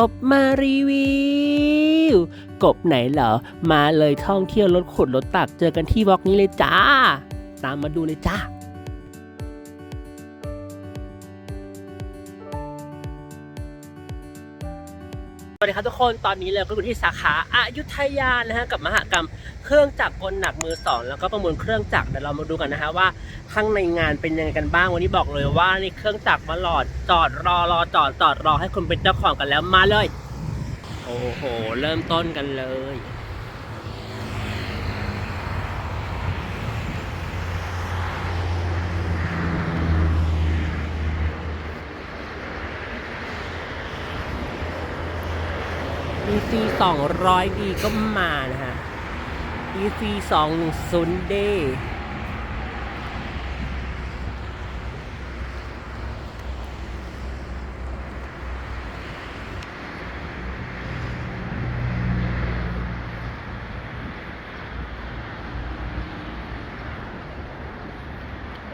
กบมารีวิว กบไหนเหรอ มาเลยท่องเที่ยวรถขุดรถตักเจอกันที่บล็อกนี้เลยจ้า ตามมาดูเลยจ้าสวัสดีครับทุกคนตอนนี้เราก็อยู่ที่สาขาอายุทยานะฮะกับมหกรรมเครื่องจักรกลหนักมือสองแล้วก็ประมูลเครื่องจักรเดี๋ยวเรามาดูกันนะฮะว่า ข้างในงานเป็นยังไงกันบ้างวันนี้บอกเลยว่านี่เครื่องจักรมาหลอดจอดรอรอจอดจอดรอให้คนเป็นเจ้าของกันแล้วมาเลย โอ้โห เริ่มต้นกันเลย EC 200 d ก็มานะฮะ EC 210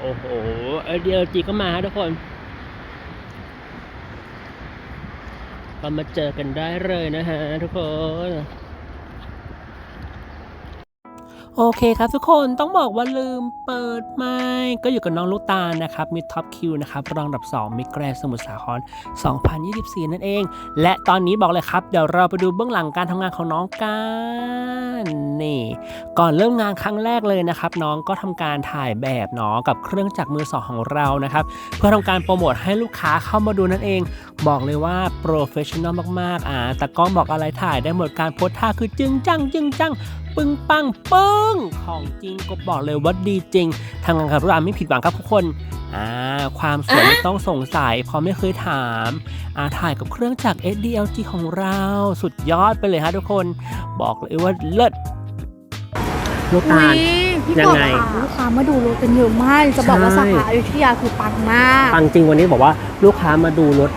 โอ้โหเดลจีก็มาฮะทุกคนเรามาเจอกันได้เลยนะฮะทุกคน โอเคครับทุกคนต้องบอกว่าลืมเปิดไมค์ก็อยู่กับน้องลูกตาลนะครับมิดท็อปคิวนะครับรองดับ 2 มิแกรสมุทรสาคร 2024 นั่นเอง และตอนนี้บอกเลยครับ เดี๋ยวเราไปดูเบื้องหลังการทำงานของน้องกันนี่ ก่อนเริ่มงานครั้งแรกเลยนะครับ น้องก็ทำการถ่ายแบบเนาะกับเครื่องจักรมือสองของเรานะครับเพื่อทำการโปรโมทให้ลูกค้าเข้ามาดูนั่นเอง บอกเลยว่าโปรเฟชชั่นอลมากๆอ่าแต่กล้องบอกอะไรถ่ายได้หมดการโพสท่าคือจึงจังจึงจัง ปึ้งปังปึ้งของจริงก็บอกเลยว่าดีจริงทางงานกับร้านไม่ผิดหวังครับทุกคนอ่าความสวยไม่ต้องสงสัยเพราะไม่เคยถามอ่าถ่ายกับเครื่องจักร SDLG ของเราสุดยอดไปเลยฮะทุกคน บอกเลยว่าเลิศลูกตาล พี่ยักงบไง ค่ะลูกค้ามาดูรถกันเยอะมาก จะบอกว่าใช่สาขาอยุธยาคือปังมาก ฟังจริงวันนี้บอกว่าลูกค้ามาดูรถ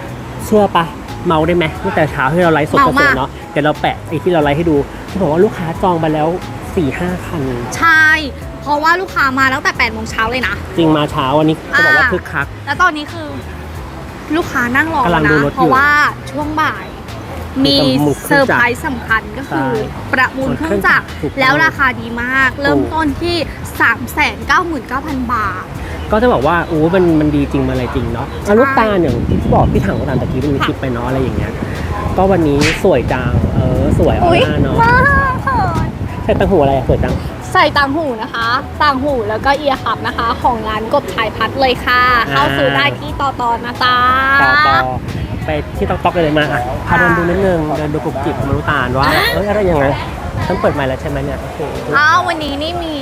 เชื่อปะ เมาได้ไหมตั้งแต่เช้าที่เราไลฟ์สดเมากันมากเนาะเดี๋ยวเราแปะไอ้ที่เราไลฟ์ให้ดูที่บอกว่าลูกค้าจองไปแล้ว4ี่ห้าคัน ใช่ เพราะว่าลูกค้ามาตั้งแต่8โมงเช้าเลยนะ จริงมาเช้าวันนี้จะบอกว่าอ่าคึกคัก แล้วตอนนี้คือลูกค้านั่งรอกำลังดูนะรถอยู่เพราะว่าช่วงบ่าย มีมีประมูลเคเซรื่อองร์จักรไพรส์สำคัญก็คือใช่ประมูลเครื่องจักรถูกต้องแล้วราคาดีมาก เริ่มถูกต้นที่ 399,000 บาท ก็จะบอกว่าโอ้มันมันดีจริงมาอะไรจริงเนาะอะใช่ลูกตาลอย่างที่บอกพี่ถังก็ตามตะกี้มันมีคลิปไปเนาะอะไรอย่างเงี้ย ก็วันนี้สวยจังเออสวยอออุ๊ยร่าเนาะมากเขินใส่ตังหูอะไรอะสวยจัง ใส่ต่างหูนะคะต่างหูแล้วก็เอียร์คับนะคะ ของร้านกบถ่ายพัดเลยค่ะเข้าซื้อได้ที่ต่อตอนะจ๊ะ ต่อต่อไปที่ต๊อกต๊อกเลยมาอะพาเดินดูนิดนึงเดินดูกรุบกริบของลูกตาลว่าเอ้ยอะไรยังไงฉันเปิดใหม่แล้วใช่ไหมเนี่ยโอเคอ้าววันนี้นี่มี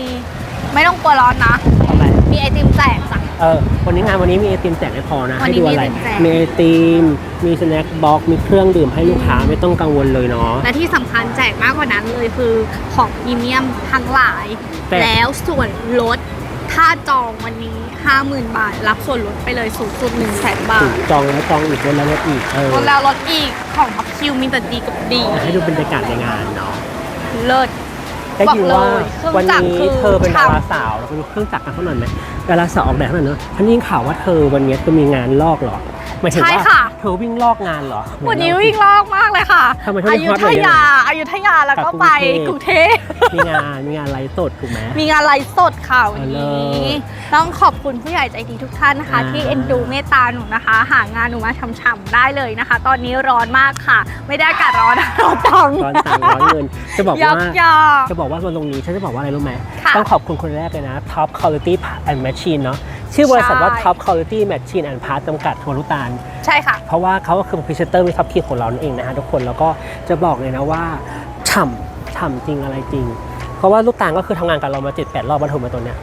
ไม่ต้องกลัวร้อนนะ ทำไม มีไอติมแจกจ้ะเออวันนี้งานวันนี้มีไอติมแจกไม่พอนะ วันให้นี้ดูอะไร มีไอติมแจก มีไอติม มีสแน็คบ็อกมีเครื่องดื่มให้ลูกค้าไม่ต้องกังวลเลยเนาะ และที่สำคัญแจกมากกว่านั้นเลยคือของพรีเมียมทั้งหลายแต่แล้วส่วนลดถ้าจองวันนี้ 50,000 บาท รับส่วนลดไปเลยสูงสุด1 0 0 0 0แบาถูทกจองแล้วจองอีกลดแล้วลดอีก เออลดแล้วลดอีกของพับคิวมีแต่ดีกับดี ให้ดูบรรยากาศในงานเนาะ เลิศ ได้ยินว่าบอกเลยเครื่องวันจักรนี้คือ เธอเป็นดาราฉ่ำสาวเราไปดูเครื่องจักรกันเขาหน่อยไหมดาราสาวออกแบบเขาหน่อยเนอะฉันยิ่งข่าวว่าเธอวันนี้จะมีงานลอกเหรอหมายถึงใช่ว่าค่ะ เธอวิ่งลอกงานเหรอ วันนี้วิ่งลอกมากเลยค่ะทำไมเธออไม่ยุฮอตธเลยเนี่ยยาอายุธยาแล้วก็ไปกับกกรุรุงงเทเทพ มีงานมีงานไลฟ์สดถูกไหม มีงานไลฟ์สดค่ะวันเอาเลนี้ยต้องขอบคุณผู้ใหญ่ใจดีทุกท่านนะคะ อ่า ที่เอ็นดูเมตตาหนูนะคะ หางานหนูมาช่ำๆได้เลยนะคะ ตอนนี้ร้อนมากค่ะ ไม่ได้อากาศร้อนนะร้อนจังร้อนตังค์ร้อนเงิน จะบอกยัว่ากยาจะบอกว่าวันตรงนี้ฉันจะบอกว่าอะไรรู้ไหม ค่ะต้องขอบคุณคนแรกเลยนะ Top Quality and Machine เนาะชื่อบริษัทว่า ใช่ Top Quality Machine and Parts จำกัดทัวรุตาลใช่ค่ะ เพราะว่าเขาก็คือพรีเซนเตอร์วิทัพทีของเรานั่นเองนะฮะทุกคนแล้วก็จะบอกเลยนะว่าฉ่ำ ฉ่ำจริงอะไรจริง เพราะว่าลูกตาลก็คือทำงานกับเรามา7จ็ดแปดรอบมาถูกมาตัวเนี้ย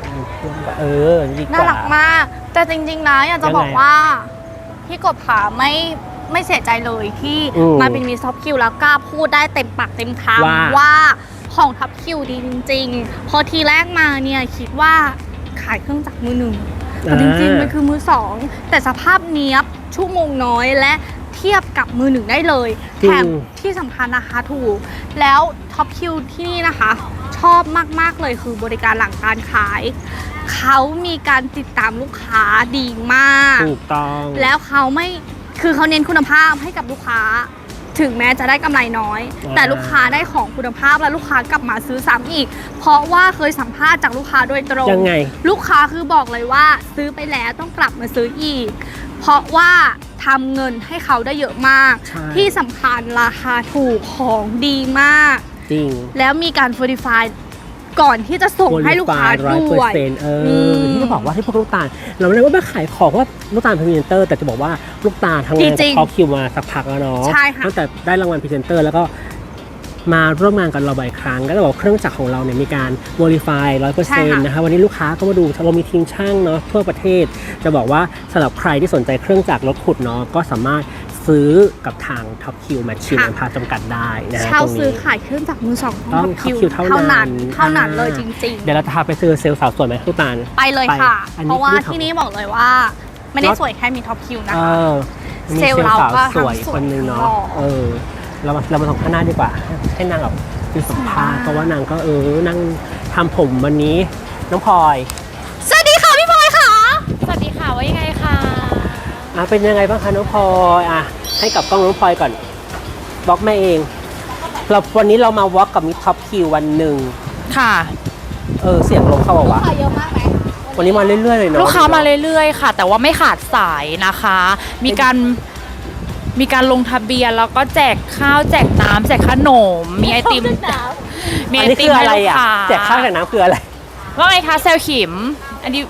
เออดีกน่าว่ารักมาก แต่จริง ๆ นะอยากจะยังไงบอกว่า พี่กบขาไม่ไม่เสียใจเลยที่อืมมาเป็นมีซอฟคิวแล้วกล้าพูดได้เต็มปากเต็มคว่าำว่าของทับคิวดีจริงๆพอทีแรกมาเนี่ยคิดว่าขายเครื่องจักรมือหนึ่งแต่จริงๆมันคือมือสองแต่สภาพเนี้ยบชั่วโมงน้อยและเทียบกับมือหนึ่งได้เลย จริง แถมที่สำคัญนะคะถูก แล้ว ท็อปคิวที่นี่นะคะ ชอบมากๆเลยคือบริการหลังการขาย เขามีการติดตามลูกค้าดีมาก ถูกต้อง แล้วเขาไม่คือเขาเน้นคุณภาพให้กับลูกค้า ถึงแม้จะได้กำไรน้อย อ่า แต่ลูกค้าได้ของคุณภาพและลูกค้ากลับมาซื้อซ้ำอีก เพราะว่าเคยสัมภาษณ์จากลูกค้าโดยตรง ยังไง ลูกค้าคือบอกเลยว่าซื้อไปแล้วต้องกลับมาซื้ออีก เพราะว่าทำเงินให้เขาได้เยอะมาก ใช่ ที่สำคัญราคาถูกของดีมาก จริง แล้วมีการ verify ก่อนที่จะส่งให้ลูกค้าร้อยด้เปอวยร์เซ็นต์เอออืมที่เขาบอกว่าที่พวกลูกตาล เราไม่ได้ว่ามาขายของว่าลูกตาลเป็นพรีเซนเตอร์ แต่จะบอกว่าลูกตาลทำงานจริกับงๆคอคิวมาสักพักแล้วเนาะใช่ค่ะตั้งแต่ได้รางวัลพรีเซนเตอร์แล้วก็มาร่วมงานกันเราบ่อยครั้ง ก็จะบอกเครื่องจักรของเราเนี่ยมีการ verify ร้อยเปอร์ใช่เซ็นต์ค่ะนะคะวันนี้ลูกค้าก็มาดูเรามีทีมช่างเนาะทั่วประเทศ จะบอกว่าสำหรับใครที่สนใจเครื่องจักรรถขุดเนาะก็สามารถ ซื้อกับทางท็อปคิวแมชชีนพาจำกัดได้นะฮะเช่าตรงนี้ซื้อขายเครื่องจักรมือสองของต้อง Top Q Top Q เท่าเท่านั้นนั้นเท่านั้นเลยอ่าจริง เดี๋ยวเราจะพาไปซื้อเซลล์สาวสวยไหมลูกตาล ๆ ไปเลยไปค่ะอันนี้เพราะว่าคือของที่นี่บอกเลยว่า ไม่ได้รถสวยแค่มี Top Q นะเอคะ อมีเซลล์เราก็สวยทั้งสวยคนหนึงเนาะ ทั้งหล่อเออ เรามาเรามาส่งข้างหน้าดีกว่า ให้นางแบบดูสัมภาษณ์เพราะว่านางก็เออนั่งทำผมวันนี้ น้องพลอย สวัสดีค่ะพี่พลอยค่ะ สวัสดีค่ะว่ายังไงคะ อะเป็นยังไงบ้างคะน้องพลอยอะให้กับกล้องน้องพลอยก่อนบล็อกแม่เอง เราวันนี้เรามาวอล์กกับมิท็อปคิววันหนึ่งค่ะเออเสียงลมเข้าบอกว่าวะค่ะเยอะมากไหมวันนี้มาเรื่อยๆเลยเนาะลูกค้ามาเรื่อยๆค่ะ แต่ว่าไม่ขาดสายนะคะ มีการมีการลงทะเบียนแล้วก็แจกข้าวแจกน้ำแจกขนม มีไอติมมีอัไอนนี้ติคืมอให้อะไรลูกอะค้าแจกข้าวแจกน้ำคืออะไรว่าไงคะเซลลขิม อันนี้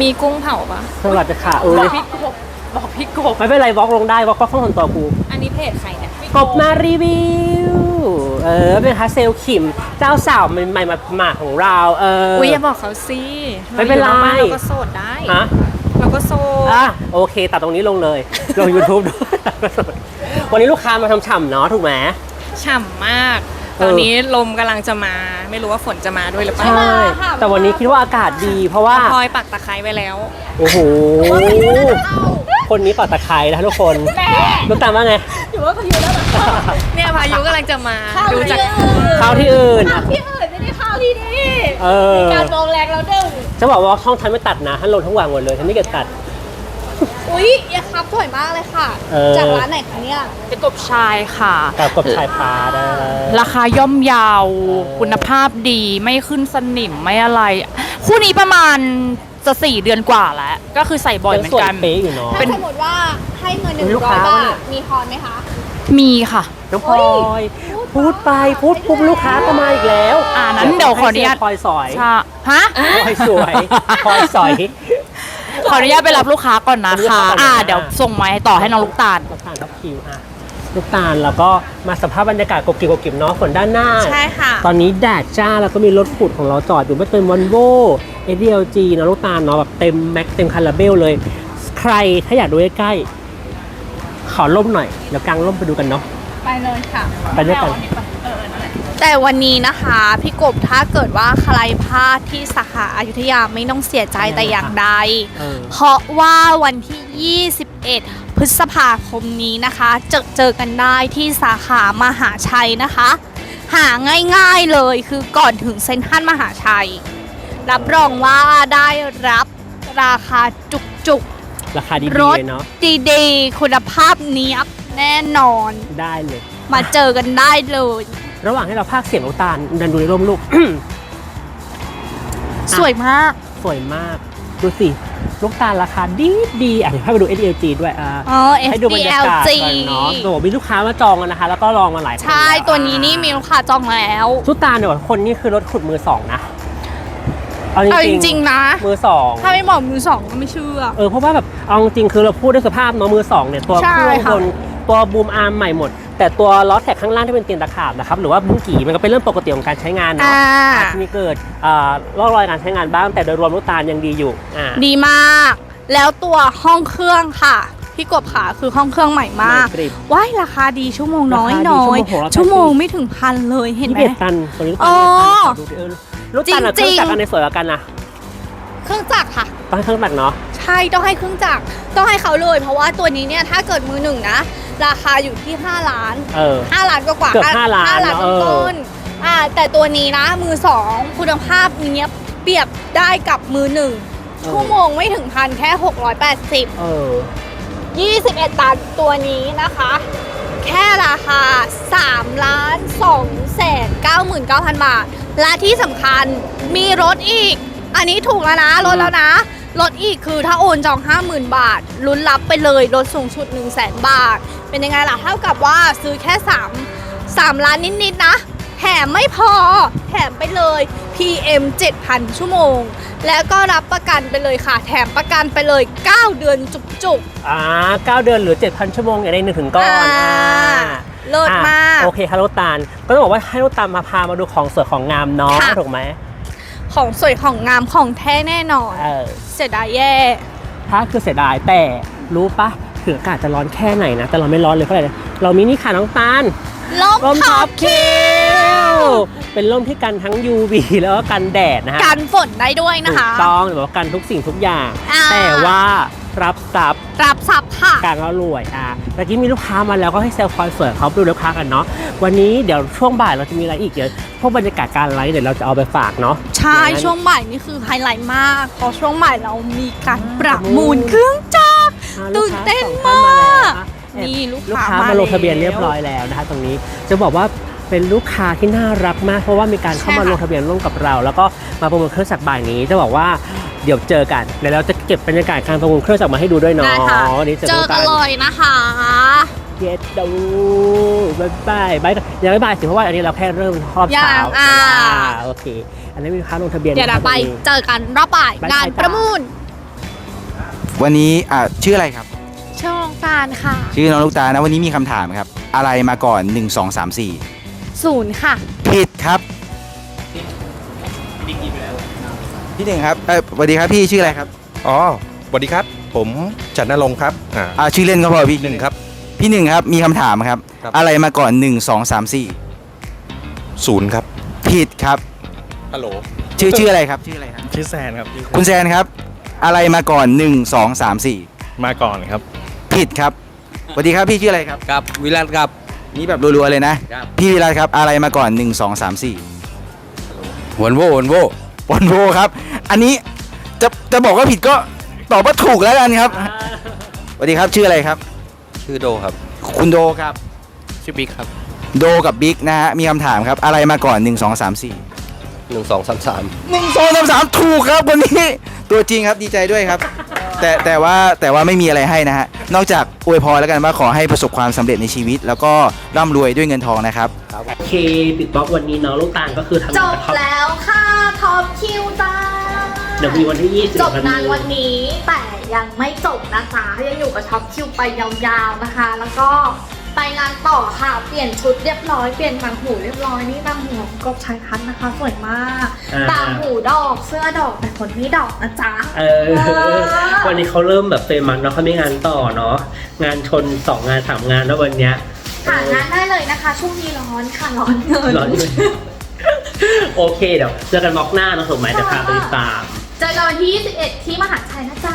มีกุ้งเผาปะสวัสดีค่ะเออบอกพี่กบบอกพี่กบไม่เป็นไรบล็อกลงได้บล็อกก็ข้องส่วนตัวกู อันนี้เพจใครเนี่ยกบมารีวิว เออ เป็นคะเซลลขิม เจ้าสาวใหม่ๆมาหมาของเรา เออ อุ้ยอย่าบอกเขาสิไม่เป็นไราอยู่บ้าเราก็โสดได้ฮะเราก็โสดอะโอเค ตัดตรงนี้ลงเลย ลง YouTube ด้วยวันนี้ลูกค้ามาทำฉ่ำเนาะถูกไหมฉ่ำมากเออ ตอนนี้ลมกำลังจะมาไม่รู้ว่าฝนจะมาด้วยหรือเปล่าใช่ แต่วันนี้คิดว่าอากาศดีเพราะว่า พลอยปักตะไคร้ไว้แล้ว โอ้โห คนนี้ก่อตะไคร้นะทุกคนลูกตามว่าไงเนี่ยพายุกำลังจะมาดูจากข้าวที่อื่นอะพี่เอ๋ยไม่ได้ข้าวที่นี่เออการมองแรงแล้วเด้อจะบอกว่าช่องทันไม่ตัดนะทันลงทั้งวางหมดเลยทันไม่เกิดตัด อุ๊ยเอียครับสวยมากเลยค่ะ เออ จากร้านไหนคะเนี่ยเป็นกบชายค่ะ กับกบชายปลาได้ ราคาย่อมเยาวเออคุณภาพดีไม่ขึ้นสนิมไม่อะไร คู่นี้ประมาณจะสี่เดือนกว่าแล้ว ก็คือใส่บ่อยเหมือนกัน ยังสวยเป๊ะอยู่เนาะเป็ถ้านสมมติว่าให้เงินหนึ่งมีลูกร้อยค้าบาเนี่ทย มีทอนไหมคะ มีค่ะ น้องพลอยพูดไป พูดปุ๊บลูกค้าก็มาอีกแล้วอ่านั้นเดี๋ยวขออนุญาต พลอยสอยใช่ฮะ พลอยสวยพลอยสอย ขออนุญาตไปรับลูกค้าก่อนนะลูกคะค้าก่อนนะอ่า เดี๋ยวส่งไม้ต่อให้น้องลูกตาล ลูกตาลท็อปคิวอะลูกตาลแล้วก็มาสัมภาพบรรยากาศกบกิบกบกิบเนาะฝนด้านหน้า ใช่ค่ะ ตอนนี้แดดจ้าแล้วก็มีรถขุดของเราจอดอยู่ไม่เป็นวันโว ADLG เนอะลูกตาลเนาะแบบเต็มแม็กเต็มคาราเบลเลย ใครถ้าอยากดูใกล้ๆขอร่มหน่อยเดี๋ยวกางร่มไปดูกันเนาะไปเลยค่ะไปด้วยกัน แต่วันนี้นะคะ พี่กบถ้าเกิดว่าใครพลาดที่สาขาอายุทยาไม่ต้องเสียใจแต่อย่างใด เออ เพราะว่าวันที่ 21 พฤษภาคมนี้นะคะ เจอเจอกันได้ที่สาขามหาชัยนะคะ หาง่ายๆเลยคือก่อนถึงเซ็นทรัลมหาชัย รับรองว่าได้รับราคาจุกราคาดีๆรๆถเลยเนาะดีๆ คุณภาพเนี้ยบแน่นอน ได้เลย มาเจอกันได้เลย ระหว่างให้เราพากย์เสียงลูกตาลดันดูในร่มลูก สวยมาก สวยมากดูสิลูกตาลราคาดีดีอะเดี๋ยวให้ไปดู SDLG ด้วยอ่าอ๋อ ให้ดูบรรยากาศ SDLG กันเนาะโอ้โหมีลูกค้ามาจองกันนะคะ แล้วก็ลองมาหลายคนใช่แล้ตัวนี้นี่มีลูกค้าจองแล้ว ลูกตาลเนี่ยคนนี่คือรถขุดมือสองนะเอาเอาจจริงริงๆนะ ๆมือสอง ถ้าไม่บอกมือสองก็ไม่เชื่อ เออเพราะว่าแบบเอาจริงๆคือเราพูดด้วยสภาพเนาะมือสองเนี่ยตัวใช่เครื่องค่ะ บนตัวบูมอาร์มใหม่หมด แต่ตัวล้อแท็กข้างล่างที่เป็นเตียนตะขาบนะครับหรือว่าบุ้งกี่มันก็เป็นเรื่องปกติของการใช้งานเนาะอ่า อาจจะมีเกิดอ่าร่องรอยการใช้งานบ้าง แต่โดยรวมลูกตาลยังดีอยู่อ่า ดีมาก แล้วตัวห้องเครื่องค่ะ พี่กบขาคือห้องเครื่องใหม่มากใหม่กริบว้ายราคาดีชั่วโมงน้อยราคาดีน้อยชั่ชั่ววโมโมง งไม่ถึงพันเลยเห็นยี่ไหม สิบเอ็ดตันตัวนี้ลูกอ๋ตาอลดูดิเออลูกตาลอะเคจริรื่องงๆจักรอันในสวยกว่ากันนะเครื่องจักรค่ะ ต้องให้เครื่องจักรเนาะ ใช่ต้องให้เครื่องจักรต้องให้เขาเลย เพราะว่าตัวนี้เนี่ยถ้าเกิดมือหนึ่งนะ ราคาอยู่ที่ 5 ล้าน เออ 5 ล้านกว่าๆเกือบห้าล้านห้าล้านเนอะต้นๆอ่าแต่ตัวนี้นะมือสองคุณภาพเนี้ยเปรียบได้กับมือหนึ่งชั่วโมงไม่ถึงพันแค่ 680 เออ 21 ตันตัวนี้นะคะ แค่ราคา3ล้าน2แสน99,000 บาท และที่สำคัญมีรถอีก อันนี้ถูกแล้วนะลดแล้วนะ รถอีกคือถ้าโอนจอง 50,000 บาท ลุ้นรับไปเลยรถสูงสุด 1 0 0 0 0แบาท เป็นยังไงล่ะ เท่ากับว่าซื้อแค่ 3 3 ล้านนิดๆนะแถมไม่พอ แถมไปเลย PM 7,000 ชั่วโมง แล้วก็รับประกันไปเลยค่ะ แถมประกันไปเลย 9 เดือนจุกอ่าเก้าเดือนหรือ 7,000 ชั่วโมงอย่างใดหนึ่งถึงก่อนอ่าอ่าๆเลิศมากอะโอเคค่ะลูกตาลก็ต้องบอกว่าให้ลูกตาลมาพามาดูของสวยของงามเนาะค่ะ ถูกไหม ของสวยของงามของแท้แน่นอน เออเสียดายแย่ ถ้าคือเสียดายแต่รู้ปะถึงอากาศจะร้อนแค่ไหนนะ แต่เราไม่ร้อนเลยเพราะอะไรเรามีนี่ค่ะน้องตาลลมร่มท็ท็ออปปคิวเป็นร่มที่กันทั้ง UV แล้วก็กันแดดนะฮะกันฝนได้ด้วยนะถูคะกต้องหรือว่ากันทุกสิ่งทุกอย่าง อ่า แต่ว่า รับทรัพย์รับทรัพย์ค่ะการก็รวยอะตะกี้มีลูกค้ามาแล้วก็ให้เซลล์คอยเสิร์ฟเขาไปดูลูกค้ากันเนาะวันนี้เดี๋ยวช่วงบ่ายเราจะมีอะไรอีกเดี๋ยวพวกบรรยากาศการไลฟ์เดี๋ยวเราจะเอาไปฝากเนาะใช่อย่างนั้นช่วงบ่ายนี่คือไฮไลท์มากเพราะช่วงบ่ายเรามีการประมูลเครื่องจักรอ่าตื่ลูนค้เต้นสองท่มากแอบนี่ลูกลูกค้าค้ามามาลงทะเบียนแล้วเรียบร้อยแล้วนะคะตรงนี้จะบอกว่า เป็นลูกค้าที่น่ารักมาก เพราะว่ามีการเข้ามาใช่ค่ะลงทะเบียนร่วมกับเรา แล้วก็มาประมูลเครื่องจักรบ่ายนี้จะบอกว่าเดี๋ยวเจอกันเดี๋ยวเราจะเก็บบรรยากาศการประมูลเครื่องจักรมาให้ดูด้วยเนาะได้ค่ะวันนี้เจอเจอกักันนเลยนะคะเย็ดดูบายบายบายยังไม่บายสิเพราะว่าอันนี้เราแค่เริ่มรอบยัเช้างอ่าโอเค อันนี้มีลูกค้าลงทะเบียนเดี๋ยวเรานะครับไปตรงนี้เจอกันรอบบ่ายบ๊ายบายงานจ้าประมูล วันนี้อ่าชื่ออะไรครับช่องการค่ะ ชื่อน้องลูกตาลนะวันนี้มีคำถามครับ อะไรมาก่อน 1 2 3 4 ศูนย์ค่ะ ผิดครับ พี่หนึ่งครับเออสวัสดีครับพี่ชื่ออะไรครับอ๋อสวัสดีครับ ผมจันนรงค์ครับอ่าอ่าชื่อเล่นก็พอพี่หนึ่งครับ พี่หนึ่งครับมีคำถามครับ ครับ อะไรมาก่อน1 2 3ศูนย์ครับ4ผิดครับ ฮัลโหลชื่อชื่ออะไรครับชื่ออะไรครับ ชื่อแซนครับคุณแซนครับ อะไรมาก่อน1 2 3มาก่อนครับ4ผิดครับสวัสดีครับพี่ชื่ออะไรครับ ครับวิรัตครับ นี่แบบรัวๆเลยนะ ครับ พี่วิรัตครับอะไรมาก่อน 1 2 3 4วันโววันโววอนโวครับ อันนี้จะจะบอกว่าผิดก็ตอบว่าถูกแล้วกันครับสวัสดีครับชื่ออะไรครับ ชื่อโดครับ คุณโดครับ ชื่อบิ๊กครับโดกับบิ๊กนะฮะมีคำถามครับอะไรมาก่อน 1 2 3 4 หนึ่งสองสามสาม1 2 3 3 ถูกครับวันนี้ ตัวจริงครับดีใจด้วยครับ แต่แต่ว่าแต่ว่าไม่มีอะไรให้นะฮะ นอกจากอวยพรแล้วกันว่าขอให้ประสบความสำเร็จในชีวิต แล้วก็ร่ำรวยด้วยเงินทองนะครับ โอเคปิดบล็อกวันนี้เนาะลูกตาลก็คือทำจงานบกับท็อปแล้วค่ะท็อปคิวจ้าเดี๋ยวมีวันที่20จบงานวันนี้แต่ยังไม่จบนะคะยังอยู่กับท็อปคิวไปยาวๆนะคะ แล้วก็ ไปงานต่อค่ะ เปลี่ยนชุดเรียบร้อย เปลี่ยนต่างหูเรียบร้อยนี่ต่างหูของกบชายพัฒน์นะคะ สวยมากอ่า ต่างหูดอก เสื้อดอก แต่คนไม่ดอกนะจ๊ะเออ วันนี้เขาเริ่มแบบเฟรมันเนาะเขามีงานต่อเนาะ งานชน2งาน3งานแล้ววันเนี้ยหางานได้เลยนะคะ ช่วงนี้ร้อนค่ะ ร้อนเงิน ร้อนอยู่โอเคเดี๋ยวเจอกันบล็อกหน้าเนาะถูกไหมเดี๋ยวพาไปติดตาม เจอกันวันที่ 21 ที่มหาชัยนะจ๊ะ